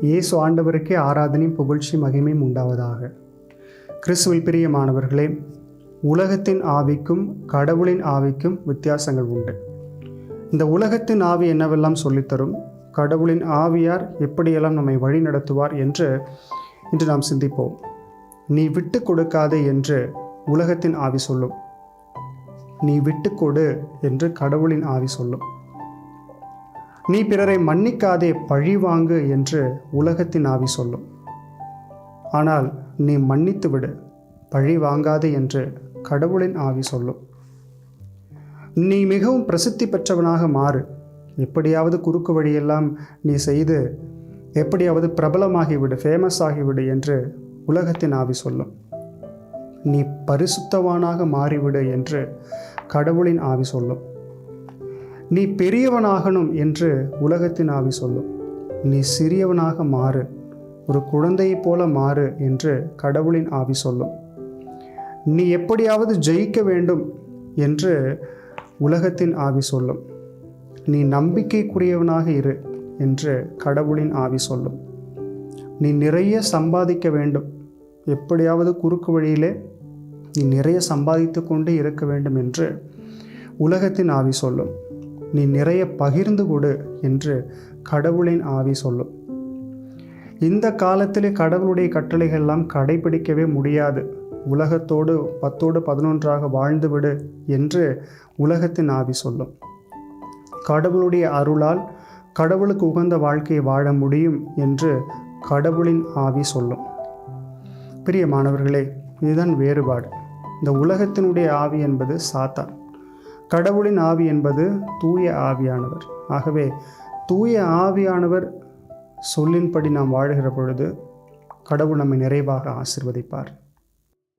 இயேசு ஆண்டவருக்கே ஆராதனையும் புகழ்ச்சி மகிமையும் உண்டாவதாக. கிறிஸ்துவில் பிரியமானவர்களே உலகத்தின் ஆவிக்கும் கடவுளின் ஆவிக்கும் வித்தியாசங்கள் உண்டு. இந்த உலகத்தின் ஆவி என்னவெல்லாம் சொல்லித்தரும்? கடவுளின் ஆவியார் எப்படியெல்லாம் நம்மை வழி நடத்துவார் என்று இன்று நாம் சிந்திப்போம். நீ விட்டு கொடுக்காதே என்று உலகத்தின் ஆவி சொல்லும். நீ விட்டு கொடு என்று கடவுளின் ஆவி சொல்லும். நீ பிறரை மன்னிக்காதே பழி வாங்கு என்று உலகத்தின் ஆவி சொல்லும். ஆனால் நீ மன்னித்து விடு பழி வாங்காதே என்று கடவுளின் ஆவி சொல்லும். நீ மிகவும் பிரசித்தி பெற்றவனாக மாறு. எப்படியாவது குறுக்கு வழியெல்லாம் நீ செய்து எப்படியாவது பிரபலமாகிவிடு ஃபேமஸ் ஆகிவிடு என்று உலகத்தின் ஆவி சொல்லும். நீ பரிசுத்தவானாக மாறிவிடு என்று கடவுளின் ஆவி சொல்லும். நீ பெரியவனாகணும் என்று உலகத்தின் ஆவி சொல்லும். நீ சிறியவனாக மாறு ஒரு குழந்தையைப் போல மாறு என்று கடவுளின் ஆவி சொல்லும். நீ எப்படியாவது ஜெயிக்க வேண்டும் என்று உலகத்தின் ஆவி சொல்லும். நீ நம்பிக்கைக்குரியவனாக இரு என்று கடவுளின் ஆவி சொல்லும். நீ நிறைய சம்பாதிக்க வேண்டும். எப்படியாவது குறுக்கு வழியிலே நீ நிறைய சம்பாதித்து கொண்டே இருக்க வேண்டும் என்று உலகத்தின் ஆவி சொல்லும். நீ நிறைய பகிர்ந்து கொடு என்று கடவுளின் ஆவி சொல்லும். இந்த காலத்திலே கடவுளுடைய கட்டளைகள் எல்லாம் கடைபிடிக்கவே முடியாது. உலகத்தோடு பத்தோடு பதினொன்றாக வாழ்ந்துவிடு என்று உலகத்தின் ஆவி சொல்லும். கடவுளுடைய அருளால் கடவுளுக்கு உகந்த வாழ்க்கையை வாழ முடியும் என்று கடவுளின் ஆவி சொல்லும். பிரிய மாணவர்களே இதுதான் வேறுபாடு. இந்த உலகத்தினுடைய ஆவி என்பது சாத்தான். கடவுளின் ஆவி என்பது தூய ஆவியானவர். ஆகவே தூய ஆவியானவர் சொல்லின்படி நாம் வாழ்கிற பொழுது கடவுள் நம்மை நிறைவாக ஆசிர்வதிப்பார்.